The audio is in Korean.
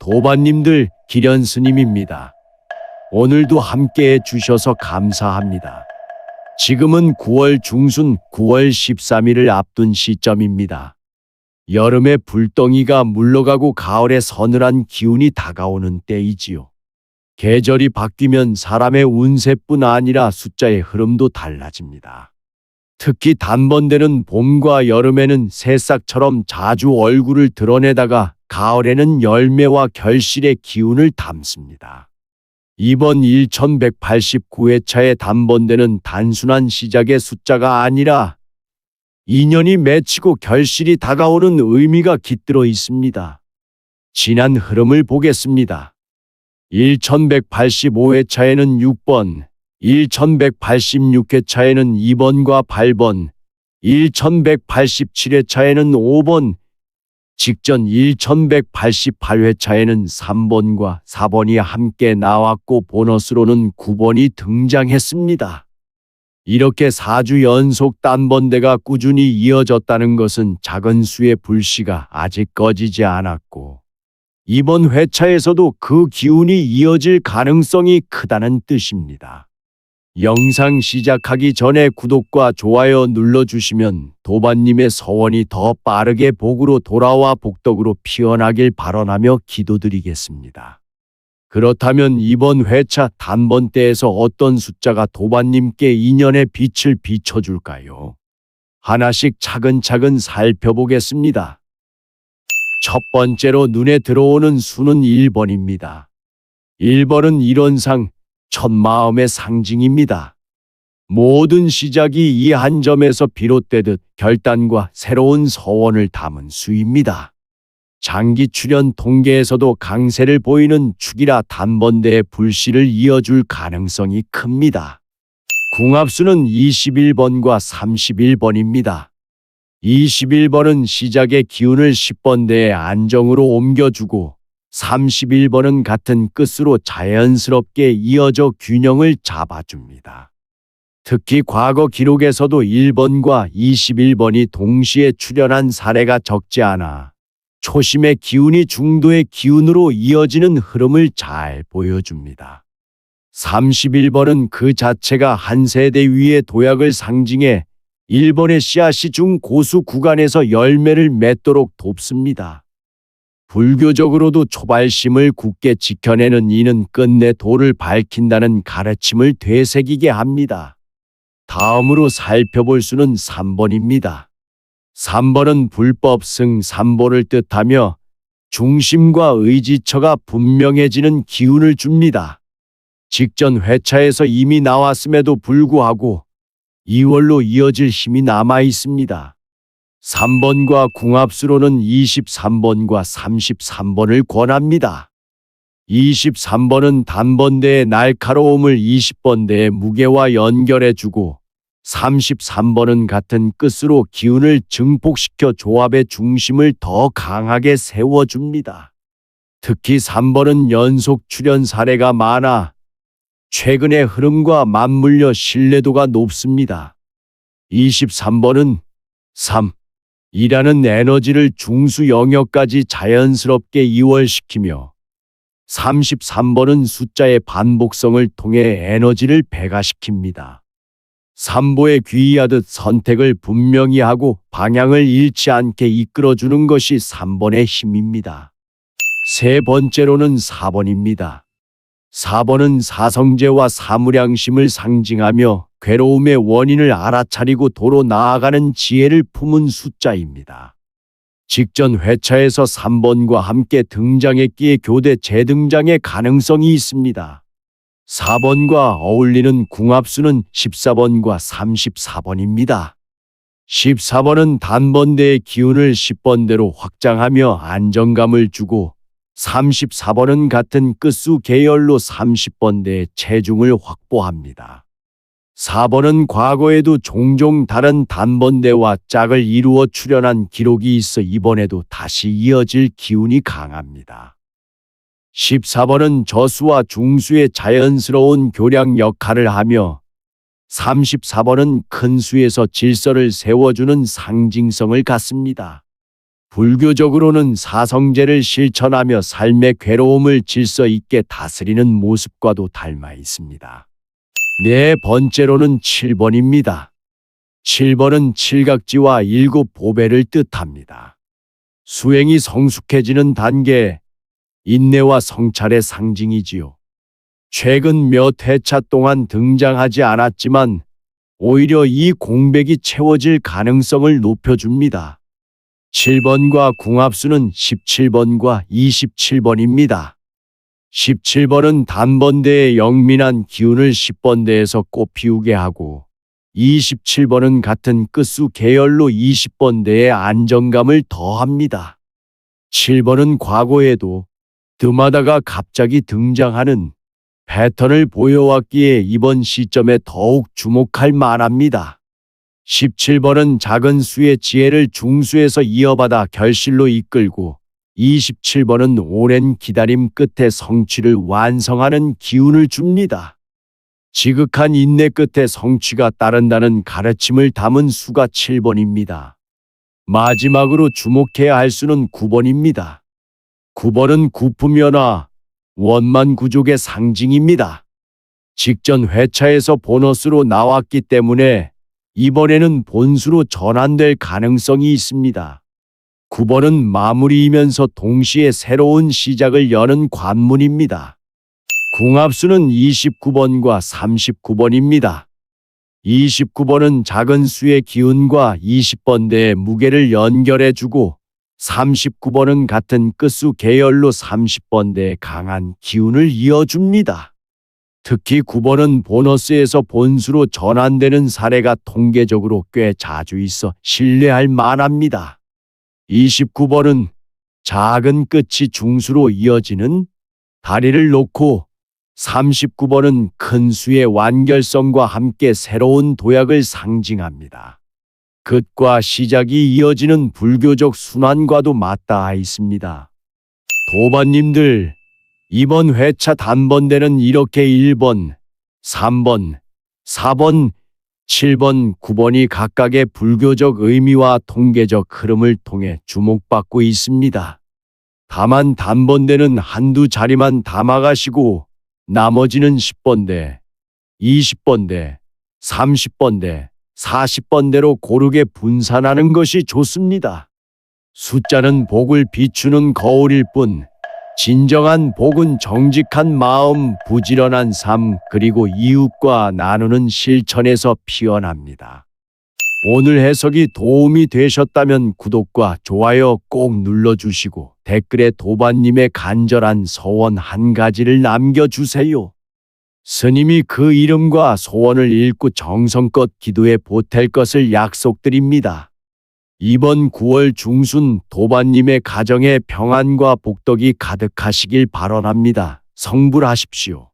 도반님들 기련 스님입니다. 오늘도 함께 해주셔서 감사합니다. 지금은 9월 중순 9월 13일을 앞둔 시점입니다. 여름의 불덩이가 물러가고 가을의 서늘한 기운이 다가오는 때이지요. 계절이 바뀌면 사람의 운세뿐 아니라 숫자의 흐름도 달라집니다. 특히 단번되는 봄과 여름에는 새싹처럼 자주 얼굴을 드러내다가 가을에는 열매와 결실의 기운을 담습니다. 이번 1189회차의 단번되는 단순한 시작의 숫자가 아니라 인연이 맺히고 결실이 다가오는 의미가 깃들어 있습니다. 지난 흐름을 보겠습니다. 1185회차에는 6번, 1186회차에는 2번과 8번, 1187회차에는 5번, 직전 1188회차에는 3번과 4번이 함께 나왔고 보너스로는 9번이 등장했습니다. 이렇게 4주 연속 단번대가 꾸준히 이어졌다는 것은 작은 수의 불씨가 아직 꺼지지 않았고 이번 회차에서도 그 기운이 이어질 가능성이 크다는 뜻입니다. 영상 시작하기 전에 구독과 좋아요 눌러주시면 도반님의 서원이 더 빠르게 복으로 돌아와 복덕으로 피어나길 발언하며 기도드리겠습니다. 그렇다면 이번 회차 단번대에서 어떤 숫자가 도반님께 인연의 빛을 비춰줄까요? 하나씩 차근차근 살펴보겠습니다. 첫 번째로 눈에 들어오는 수는 1번입니다. 1번은 이론상 첫 마음의 상징입니다. 모든 시작이 이 한 점에서 비롯되듯 결단과 새로운 서원을 담은 수입니다. 장기 출연 통계에서도 강세를 보이는 축이라 단번대의 불씨를 이어줄 가능성이 큽니다. 궁합수는 21번과 31번입니다. 21번은 시작의 기운을 10번대의 안정으로 옮겨주고 31번은 같은 끝으로 자연스럽게 이어져 균형을 잡아줍니다. 특히 과거 기록에서도 1번과 21번이 동시에 출현한 사례가 적지 않아 초심의 기운이 중도의 기운으로 이어지는 흐름을 잘 보여줍니다. 31번은 그 자체가 한 세대 위의 도약을 상징해 일본의 씨앗이 중 고수 구간에서 열매를 맺도록 돕습니다. 불교적으로도 초발심을 굳게 지켜내는 이는 끝내 도를 밝힌다는 가르침을 되새기게 합니다. 다음으로 살펴볼 수는 3번입니다. 3번은 불법승 3보를 뜻하며 중심과 의지처가 분명해지는 기운을 줍니다. 직전 회차에서 이미 나왔음에도 불구하고 2월로 이어질 힘이 남아 있습니다. 3번과 궁합수로는 23번과 33번을 권합니다. 23번은 단번대의 날카로움을 20번대의 무게와 연결해주고 33번은 같은 끝으로 기운을 증폭시켜 조합의 중심을 더 강하게 세워줍니다. 특히 3번은 연속 출연 사례가 많아 최근의 흐름과 맞물려 신뢰도가 높습니다. 23번은 3, 이라는 에너지를 중수 영역까지 자연스럽게 이월시키며 33번은 숫자의 반복성을 통해 에너지를 배가시킵니다. 삼보에 귀의하듯 선택을 분명히 하고 방향을 잃지 않게 이끌어주는 것이 3번의 힘입니다. 세 번째로는 4번입니다. 4번은 사성제와 사무량심을 상징하며 괴로움의 원인을 알아차리고 도로 나아가는 지혜를 품은 숫자입니다. 직전 회차에서 3번과 함께 등장했기에 교대 재등장의 가능성이 있습니다. 4번과 어울리는 궁합수는 14번과 34번입니다. 14번은 단번대의 기운을 10번대로 확장하며 안정감을 주고 34번은 같은 끝수 계열로 30번대의 체중을 확보합니다. 4번은 과거에도 종종 다른 단번대와 짝을 이루어 출연한 기록이 있어 이번에도 다시 이어질 기운이 강합니다. 14번은 저수와 중수의 자연스러운 교량 역할을 하며 34번은 큰 수에서 질서를 세워주는 상징성을 갖습니다. 불교적으로는 사성제를 실천하며 삶의 괴로움을 질서 있게 다스리는 모습과도 닮아 있습니다. 네 번째로는 7번입니다. 7번은 칠각지와 일곱 보배를 뜻합니다. 수행이 성숙해지는 단계, 인내와 성찰의 상징이지요. 최근 몇 회차 동안 등장하지 않았지만 오히려 이 공백이 채워질 가능성을 높여줍니다. 7번과 궁합수는 17번과 27번입니다. 17번은 단번대의 영민한 기운을 10번대에서 꽃피우게 하고 27번은 같은 끝수 계열로 20번대의 안정감을 더합니다. 7번은 과거에도 드마다가 갑자기 등장하는 패턴을 보여왔기에 이번 시점에 더욱 주목할 만합니다. 17번은 작은 수의 지혜를 중수에서 이어받아 결실로 이끌고 27번은 오랜 기다림 끝에 성취를 완성하는 기운을 줍니다. 지극한 인내 끝에 성취가 따른다는 가르침을 담은 수가 7번입니다. 마지막으로 주목해야 할 수는 9번입니다. 9번은 구품연화, 원만 구족의 상징입니다. 직전 회차에서 보너스로 나왔기 때문에 이번에는 본수로 전환될 가능성이 있습니다. 9번은 마무리이면서 동시에 새로운 시작을 여는 관문입니다. 궁합수는 29번과 39번입니다. 29번은 작은 수의 기운과 20번대의 무게를 연결해주고 39번은 같은 끝수 계열로 30번대의 강한 기운을 이어줍니다. 특히 9번은 보너스에서 본수로 전환되는 사례가 통계적으로 꽤 자주 있어 신뢰할 만합니다. 29번은 작은 끝이 중수로 이어지는 다리를 놓고 39번은 큰 수의 완결성과 함께 새로운 도약을 상징합니다. 끝과 시작이 이어지는 불교적 순환과도 맞닿아 있습니다. 도반님들, 이번 회차 단번대는 이렇게 1번, 3번, 4번, 7번, 9번이 각각의 불교적 의미와 통계적 흐름을 통해 주목받고 있습니다. 다만 단번대는 한두 자리만 담아가시고 나머지는 10번대, 20번대, 30번대, 40번대로 고르게 분산하는 것이 좋습니다. 숫자는 복을 비추는 거울일 뿐, 진정한 복은 정직한 마음, 부지런한 삶, 그리고 이웃과 나누는 실천에서 피어납니다. 오늘 해석이 도움이 되셨다면 구독과 좋아요 꼭 눌러주시고 댓글에 도반님의 간절한 소원 한 가지를 남겨주세요. 스님이 그 이름과 소원을 읽고 정성껏 기도에 보탤 것을 약속드립니다. 이번 9월 중순 도반님의 가정에 평안과 복덕이 가득하시길 발언합니다. 성불하십시오.